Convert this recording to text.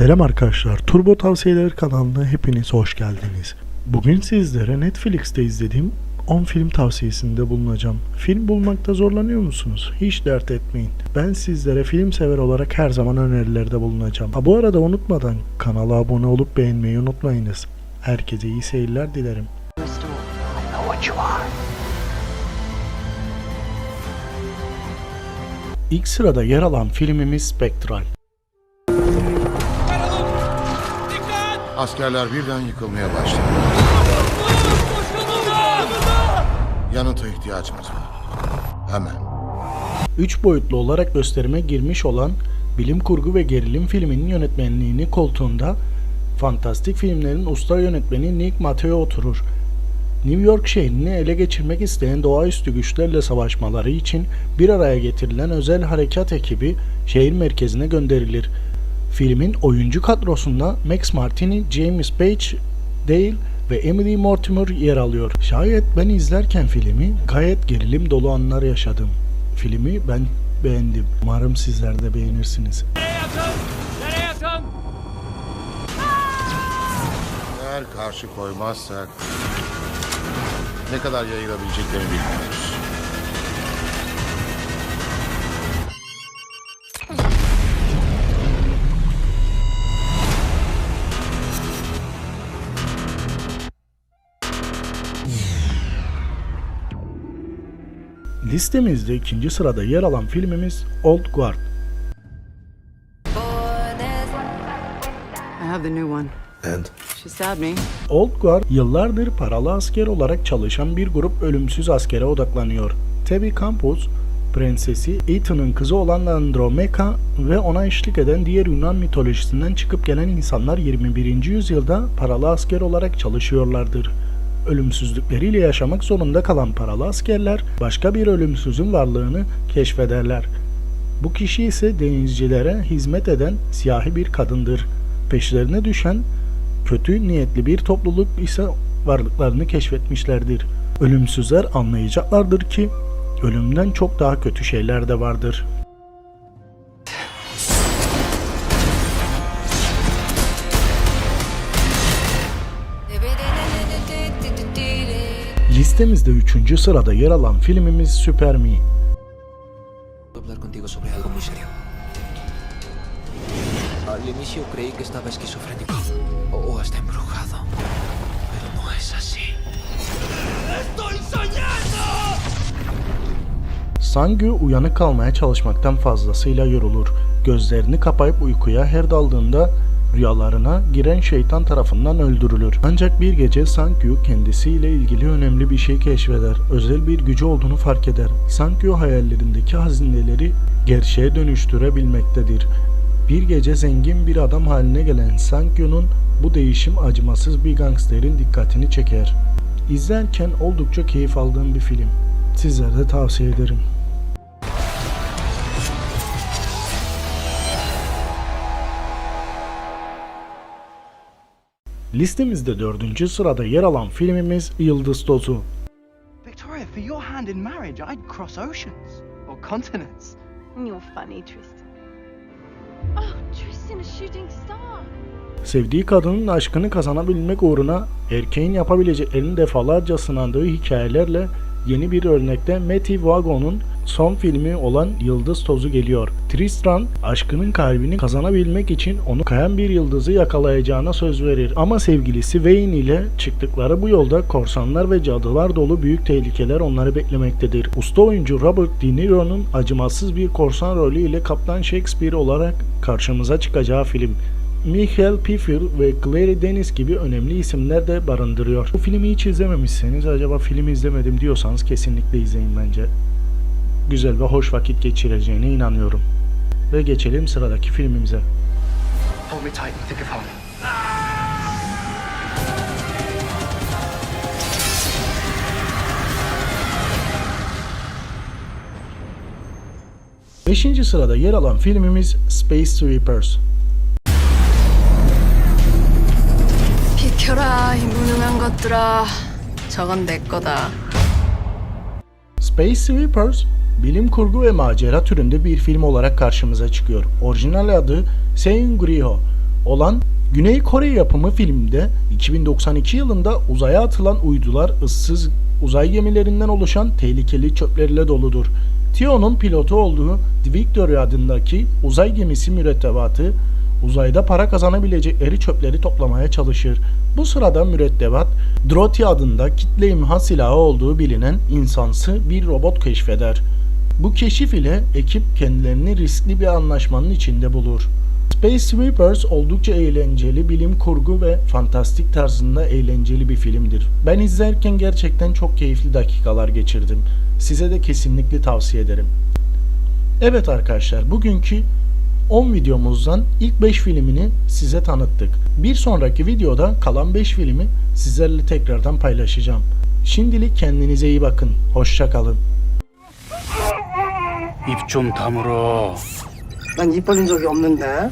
Selam arkadaşlar, Turbo Tavsiyeleri kanalına hepiniz hoş geldiniz. Bugün sizlere Netflix'te izlediğim 10 film tavsiyesinde bulunacağım. Film bulmakta zorlanıyor musunuz? Hiç dert etmeyin. Ben sizlere film sever olarak her zaman önerilerde bulunacağım. Ha bu arada unutmadan kanala abone olup beğenmeyi unutmayınız. Herkese iyi seyirler dilerim. İlk sırada yer alan filmimiz Spectral. Askerler birden yıkılmaya başladı. Yanıta ihtiyacımız var. Hemen. 3 boyutlu olarak gösterime girmiş olan bilim kurgu ve gerilim filminin yönetmenliğini koltuğunda fantastik filmlerin usta yönetmeni Nick Mateo oturur. New York şehrini ele geçirmek isteyen doğaüstü güçlerle savaşmaları için bir araya getirilen özel harekat ekibi şehir merkezine gönderilir. Filmin oyuncu kadrosunda Max Martini, James Page, Dale ve Emily Mortimer yer alıyor. Şayet ben izlerken filmi gayet gerilim dolu anlar yaşadım. Filmi ben beğendim. Umarım sizler de beğenirsiniz. Eğer karşı koymazsak ne kadar yayılabileceklerini bilmiyoruz. Listemizde ikinci sırada yer alan filmimiz Old Guard. I have the new one. And? She stabbed me. Old Guard yıllardır paralı asker olarak çalışan bir grup ölümsüz askere odaklanıyor. Tabby Campos, prensesi Ethan'ın kızı olan Andromeca ve ona eşlik eden diğer Yunan mitolojisinden çıkıp gelen insanlar 21. yüzyılda paralı asker olarak çalışıyorlardır. Ölümsüzlükleriyle yaşamak zorunda kalan paralı askerler başka bir ölümsüzün varlığını keşfederler. Bu kişi ise denizcilere hizmet eden siyahi bir kadındır. Peşlerine düşen kötü niyetli bir topluluk ise varlıklarını keşfetmişlerdir. Ölümsüzler anlayacaklardır ki ölümden çok daha kötü şeyler de vardır. Listemizde 3. sırada yer alan filmimiz Super Me. hablar contigo sobre algo muy serio. Al inicio creí que estaba esquizofrénico o, hasta embrujado, pero no es así. Sangyu uyanık kalmaya çalışmaktan fazlasıyla yorulur. Gözlerini kapayıp uykuya her daldığında rüyalarına giren şeytan tarafından öldürülür. Ancak bir gece Sangyu kendisiyle ilgili önemli bir şey keşfeder. Özel bir gücü olduğunu fark eder. Sangyu hayallerindeki hazineleri gerçeğe dönüştürebilmektedir. Bir gece zengin bir adam haline gelen Sangyu'nun bu değişim acımasız bir gangsterin dikkatini çeker. İzlerken oldukça keyif aldığım bir film. Sizlere de tavsiye ederim. Listemizde dördüncü sırada yer alan filmimiz Yıldız Tozu. Victoria, for your hand in marriage, I'd cross oceans or continents. You're funny, Tristan. Oh, Tristan, a shooting star. Sevdiği kadının aşkını kazanabilmek uğruna erkeğin yapabileceklerini defalarca sınandığı hikayelerle yeni bir örnekte Matthew Wagon'un son filmi olan Yıldız Tozu geliyor. Tristan aşkının kalbini kazanabilmek için onu kayan bir yıldızı yakalayacağına söz verir. Ama sevgilisi Wayne ile çıktıkları bu yolda korsanlar ve cadılar dolu büyük tehlikeler onları beklemektedir. Usta oyuncu Robert De Niro'nun acımasız bir korsan rolü ile Kaptan Shakespeare olarak karşımıza çıkacağı film. Michael Pfeiffer ve Clary Dennis gibi önemli isimler de barındırıyor. Bu filmi hiç izlememişseniz acaba film izlemedim diyorsanız kesinlikle izleyin bence. Güzel ve hoş vakit geçireceğine inanıyorum. Ve geçelim sıradaki filmimize. Beşinci sırada yer alan filmimiz Space Sweepers. 무능한 것들아. 저건 내 거다. Space Sweepers, bilim kurgu ve macera türünde bir film olarak karşımıza çıkıyor. Orijinal adı Seingriho. olan Güney Kore yapımı filmde 2092 yılında uzaya atılan uydular ıssız uzay gemilerinden oluşan tehlikeli çöplerle doludur. Theo'nun pilotu olduğu The Victory adındaki uzay gemisi mürettebatı uzayda para kazanabilecekleri çöpleri toplamaya çalışır. Bu sırada mürettebat Droti adında kitle imha silahı olduğu bilinen insansı bir robot keşfeder. Bu keşif ile ekip kendilerini riskli bir anlaşmanın içinde bulur. Space Sweepers oldukça eğlenceli, bilim kurgu ve fantastik tarzında eğlenceli bir filmdir. Ben izlerken gerçekten çok keyifli dakikalar geçirdim. Size de kesinlikle tavsiye ederim. Evet arkadaşlar, bugünkü 10 videomuzdan ilk 5 filmini size tanıttık. Bir sonraki videoda kalan 5 filmi sizlerle tekrardan paylaşacağım. Şimdilik kendinize iyi bakın. Hoşça kalın. 입 좀 다물어. 난 입 벌린 적이 없는데.